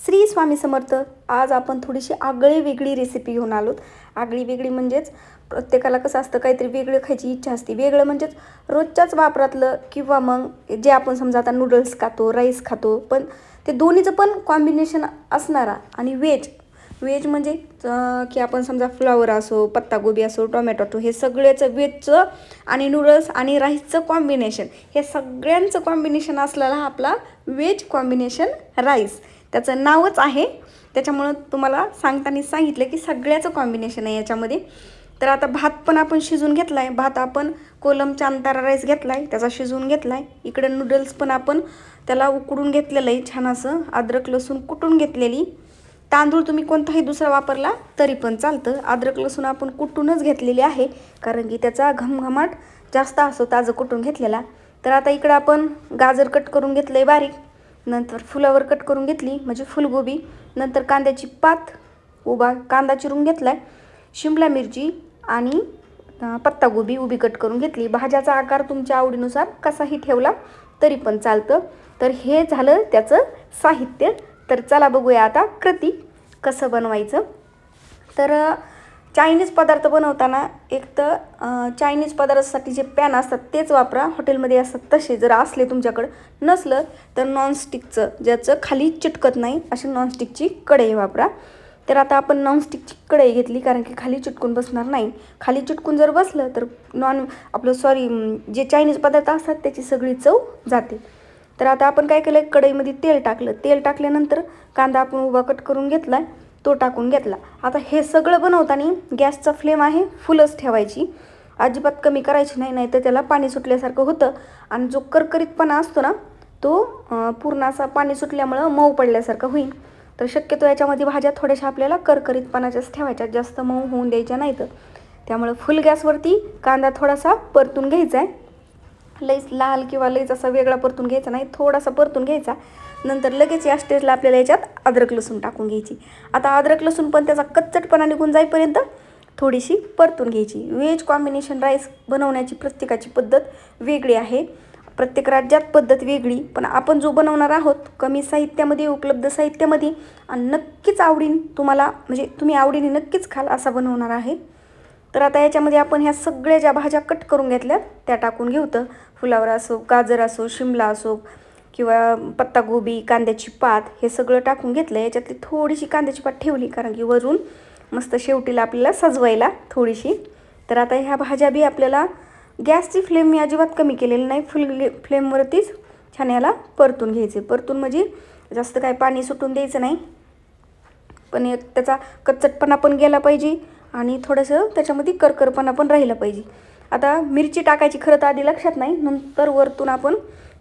श्री स्वामी समर्थ आज आपण थोडीशी आगळी वेगळी रेसिपी घेऊन आलोत. आगळी वेगळी म्हणजेच प्रत्येकाला कसं असतं काहीतरी वेगळं खायची इच्छा असते. वेगळं म्हणजेच रोजच्याच वापरातलं किंवा मग जे आपण समजा आता नूडल्स खातो राईस खातो पण ते दोन्हीचं पण कॉम्बिनेशन असणारा आणि व्हेज व्हेज म्हणजे की आपण समजा फ्लॉवर असो पत्तागोबी असो टोमॅटो हे सगळ्याचं व्हेजचं आणि नूडल्स आणि राईसचं कॉम्बिनेशन हे सगळ्यांचं कॉम्बिनेशन असलेला हा आपला व्हेज कॉम्बिनेशन राईस त्याचं नावच आहे. त्याच्यामुळं तुम्हाला सांगताना सांगितलं की सगळ्याचं कॉम्बिनेशन आहे याच्यामध्ये. तर आता भात पण आपण शिजून घेतला आहे भात आपण कोलमचा अंतारा राईस घेतला आहे त्याचा शिजवून घेतला आहे इकडं नूडल्स पण आपण त्याला उकडून घेतलेलं आहे छान असं. अद्रक लसूण कुटून घेतलेली. तांदूळ तुम्ही कोणताही दुसरा वापरला तरी पण चालतं. अद्रक लसूण आपण कुटूनच घेतलेली आहे. कारण की त्याचा घमघमाट जास्त असतो ताजं कुटून घेतलेला. तर आता इकडं आपण गाजर कट करून घेतलं आहे बारीक. नंतर फुलावर कट करून घेतली म्हणजे फुलगोबी. नंतर कांद्याची पात उभा कांदा चिरून घेतला आहे शिमला मिरची आणि पत्तागोबी उभी कट करून घेतली. भाज्याचा आकार तुमच्या आवडीनुसार कसाही ठेवला तरी पण चालतं. तर हे झालं त्याचं साहित्य. तर चला बघूया आता कृती कसं बनवायचं. तर चायनीज पदार्थ बनवताना एक तर चायनीज पदार्थासाठी जे पॅन असतात तेच वापरा. हॉटेलमध्ये असतात तसे. जर असले तुमच्याकडं नसलं तर नॉनस्टिकचं ज्याचं खाली चिटकत नाही अशी नॉनस्टिकची कढई वापरा. तर आता आपण नॉनस्टिकची कढई घेतली कारण की खाली चिटकून बसणार नाही. खाली चिटकून जर बसलं तर नॉन आपलं सॉरी जे चायनीज पदार्थ असतात त्याची सगळी चव जाते. तर आता आपण काय केलं? कढईमध्ये तेल टाकलं. तेल टाकल्यानंतर कांदा आपण उभा कट करून घेतला तो टाकून घेतला. आता हे सगळं बनवताना गॅसचा फ्लेम आहे फुलच ठेवायची. अजिबात कमी करायची नाही नाही तर त्याला पाणी सुटल्यासारखं होतं. आणि जो करकरीतपणा असतो ना तो पूर्ण असा पाणी सुटल्यामुळं मऊ पडल्यासारखं होईल तर शक्यतो याच्यामध्ये भाज्या थोड्याशा आपल्याला करकरीतपणाच्याच ठेवायच्या जास्त मऊ होऊन द्यायच्या नाहीत. त्यामुळं फुल गॅसवरती कांदा थोडासा परतून घ्यायचा आहे लईच लाल किंवा लईच असा वेगळा परतून घ्यायचा नाही थोडासा परतून घ्यायचा. नंतर लगेच या स्टेजला आपल्याला याच्यात अद्रक लसूण टाकून घ्यायची. आता अद्रक लसूण पण त्याचा कच्चटपणा निघून जाईपर्यंत थोडीशी परतून घ्यायची. व्हेज कॉम्बिनेशन राईस बनवण्याची प्रत्येकाची पद्धत वेगळी आहे. प्रत्येक राज्यात पद्धत वेगळी पण आपण जो बनवणार आहोत कमी साहित्यामध्ये उपलब्ध साहित्यामध्ये आणि नक्कीच आवडीन तुम्हाला म्हणजे तुम्ही आवडीने नक्कीच खाल असा बनवणार आहे. तर आता याच्यामध्ये आपण ह्या सगळ्या ज्या भाज्या कट करून घेतल्यात त्या टाकून घेऊ तर. फुलावर असो गाजर असो शिमला असो किंवा पत्तागोबी कांद्याची पात हे सगळं टाकून घेतलं याच्यातली थोडीशी कांद्याची पात ठेवली कारण की वरून मस्त शेवटीला आपल्याला सजवायला थोडीशी. तर आता ह्या भाज्या बी आपल्याला गॅसची फ्लेम मी अजिबात कमी केलेली नाही. फुल फ्लेमवरतीच छान याला परतून घ्यायचे. परतून म्हणजे जास्त काय पाणी सुटून द्यायचं नाही. पण एक त्याचा कच्चटपणा पण गेला पाहिजे आणि थोडंसं त्याच्यामध्ये करकरपणा पण राहिला पाहिजे. आता मिरची टाकायची खरं तर आधी लक्षात नाही. नंतर वरतून आपण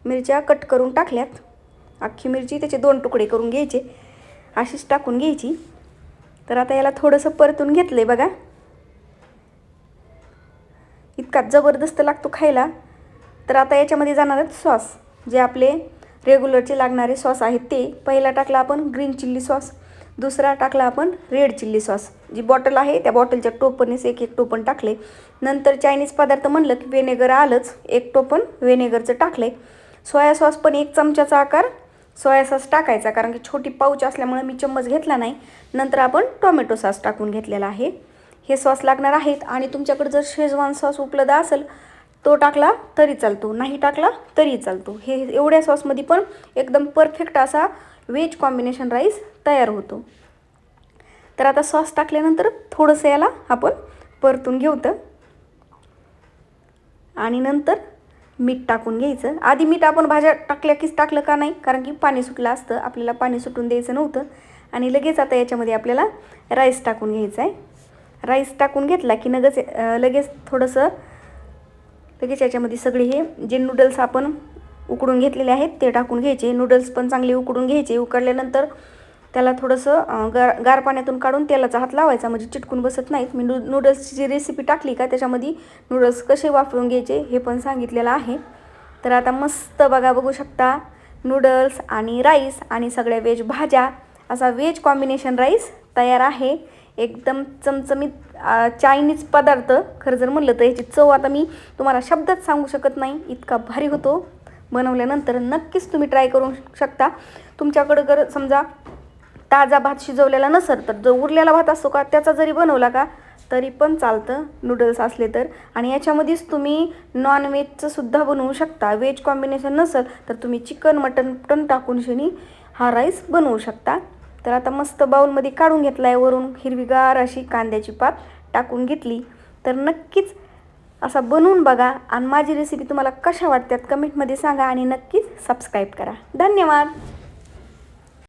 मिरच्या कट करून टाकल्यात. अख्खी मिरची त्याचे दोन तुकडे करून घ्यायचे. अशीच टाकून घ्यायची. तर आता याला थोडंसं परतून घेतलं आहे बघा. इतका जबरदस्त लागतो खायला. तर आता याच्यामध्ये जाणार आहेत सॉस. जे आपले रेग्युलरचे लागणारे सॉस आहेत ते. पहिला टाकला आपण ग्रीन चिल्ली सॉस. दुसरा टाकला आपण रेड चिल्ली सॉस. जी बॉटल आहे त्या बॉटलच्या टोपणीच एक एक टोपण टाकले नंतर चायनीज पदार्थ म्हणलं की व्हिनेगर आलंच. एक टोपण व्हिनेगरचं आहे सोया सॉस पण एक चमच्याचा आकार सोया सॉस टाकायचा कारण की छोटी पाऊच असल्यामुळे मी चम्मच घेतला नाही. नंतर आपण टोमॅटो सॉस टाकून घेतलेला आहे. हे सॉस लागणार आहेत आणि तुमच्याकडे जर शेजवान सॉस उपलब्ध असेल तो टाकला तरी चालतो. नाही टाकला तरी चालतो. हे एवढ्या सॉसमध्ये पण एकदम परफेक्ट असा व्हेज कॉम्बिनेशन राईस तयार होतो. तर आता सॉस टाकल्यानंतर थोडंसं याला आपण परतून घेऊ तर. आणि नंतर मीठ टाकून घ्यायचं. आधी मीठ आपण भाज्या टाकल्या कीच टाकलं का नाही? कारण की पाणी सुटलं असतं आपल्याला पाणी सुटून द्यायचं नव्हतं. आणि लगेच आता याच्यामध्ये आपल्याला राईस टाकून घ्यायचा आहे. राईस टाकून घेतला की लगेच लगेच थोडंसं लगेच याच्यामध्ये सगळे हे जे नूडल्स आपण उकडून घेतलेले आहेत ते टाकून घ्यायचे. नूडल्स पण चांगले उकडून घ्यायचे. उकडल्यानंतर त्याला थोडंसं गार गार पाण्यातून काढून तेलाचा हात लावायचा. म्हणजे चिटकून बसत नाहीत. मी नू नूडल्सची जी रेसिपी टाकली का त्याच्यामध्ये नूडल्स कसे वापरून घ्यायचे हे पण सांगितलेलं आहे. तर आता मस्त बघा बघू शकता. नूडल्स आणि राईस आणि सगळ्या व्हेज भाज्या. असा व्हेज कॉम्बिनेशन राईस तयार आहे. एकदम चमचमीत चायनीज पदार्थ. खरं जर म्हणलं तर याची चव आता मी तुम्हाला शब्दात सांगू शकत नाही. इतका भारी होतो. बनवल्यानंतर नक्कीच तुम्ही ट्राय करू शकता. तुमच्याकडं जर समजा ताजा भात शिजवलेला नसेल तर जो उरलेला भात असतो का त्याचा जरी बनवला का तरी पण चालतं नूडल्स असले तर. आणि याच्यामध्येच तुम्ही नॉनव्हेजचं सुद्धा बनवू शकता. व्हेज कॉम्बिनेशन नसेल तर तुम्ही चिकन मटन पण टाकून शनी हा राईस बनवू शकता. तर आता मस्त बाऊलमध्ये काढून घेतला आहे वरून हिरवीगार अशी कांद्याची पात टाकून घेतली. तर नक्कीच असा बनवून बघा आणि माझी रेसिपी तुम्हाला कशा वाटतात कमेंटमध्ये सांगा आणि नक्कीच सबस्क्राईब करा. धन्यवाद!